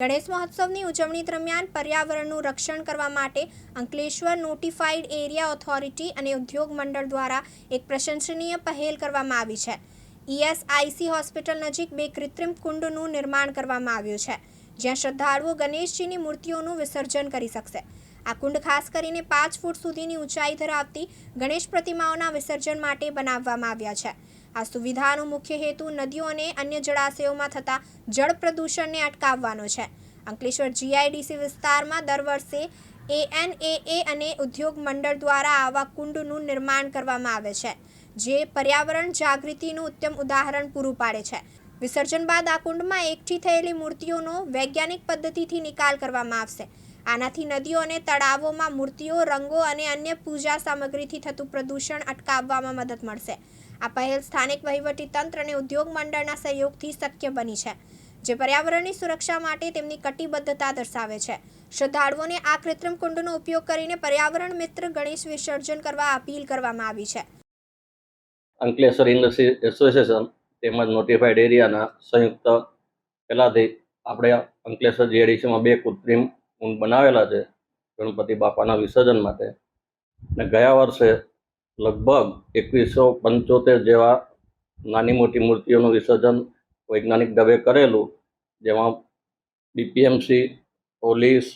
ગણેશ મહોત્સવની ઉજવણી દરમિયાન પર્યાવરણનું રક્ષણ કરવા માટે અંકલેશ્વર નોટિફાઈડ એરિયા ઓથોરિટી અને ઉદ્યોગ મંડળ દ્વારા એક પ્રશંસનીય પહેલ કરવામાં આવી છે. ઈએસઆઈસી હોસ્પિટલ નજીક બે કૃત્રિમ કુંડનું નિર્માણ કરવામાં આવ્યું છે, જ્યાં શ્રદ્ધાળુઓ ગણેશજીની મૂર્તિઓનું વિસર્જન કરી શકશે. આ કુંડ ખાસ કરીને પાંચ ફૂટ સુધીની ઊંચાઈ ધરાવતી ગણેશ પ્રતિમાઓના વિસર્જન માટે બનાવવામાં આવ્યા છે. આ સુવિધાનો મુખ્ય હેતુ નદીઓ અને અન્ય જળાશયોમાં થતા જળ પ્રદૂષણને અટકાવવાનો છે. અંકલેશ્વર જીઆઈડીસી વિસ્તારમાં દર વર્ષે એએનએએ અને ઉદ્યોગ મંડળ દ્વારા આવા કુંડનું નિર્માણ કરવામાં આવે છે, જે પર્યાવરણ જાગૃતિનું ઉત્તમ ઉદાહરણ પૂરું પાડે છે. વિસર્જન બાદ આ કુંડમાં એકઠી થયેલી મૂર્તિઓનો વૈજ્ઞાનિક પદ્ધતિથી નિકાલ કરવામાં આવશે. આનાથી નદીઓ અને તળાવોમાં મૂર્તિઓ, રંગો અને અન્ય પૂજા સામગ્રીથી થતું પ્રદૂષણ અટકાવવામાં મદદ મળશે. આ પહેલ સ્થાનિક વહીવટી તંત્ર અને ઉદ્યોગ મંડળના સહયોગથી શક્ય બની છે, જે પર્યાવરણની સુરક્ષા માટે તેમની કટિબદ્ધતા દર્શાવે છે. શ્રદ્ધાળુઓને આ કૃત્રિમ કુંડનો ઉપયોગ કરીને પર્યાવરણ મિત્ર ગણેશ વિસર્જન કરવા અપીલ કરવામાં આવી છે. અંકલેશ્વર ઇન્ડસ્ટ્રી એસોસિએશન તેમજ નોટિફાઈડ એરિયાના સંયુક્ત પહેલાંથી આપણે અંકલેશ્વર જીએડીસીમાં બે કૃત્રિમ કુંડ બનાવેલા છે, ગણપતિ બાપાના વિસર્જન માટે. અને ગયા વર્ષે લગભગ એકવીસો પંચોતેર જેવા નાની મોટી મૂર્તિઓનું વિસર્જન વૈજ્ઞાનિક દવે કરેલું, જેમાં બીપીએમસી પોલીસ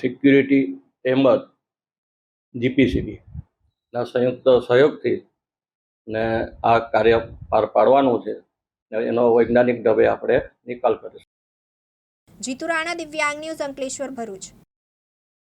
સિક્યુરિટી તેમજ જીપીસીબીના સંયુક્ત સહયોગથી ને આ કાર્ય પાર પાડવાનું છે. એનો વૈજ્ઞાનિક ઢબે આપણે નિકાલ કરીશું. જીતુ રાણા, દિવ્યાંગ ન્યૂઝ અંકલેશ્વર, ભરૂચ.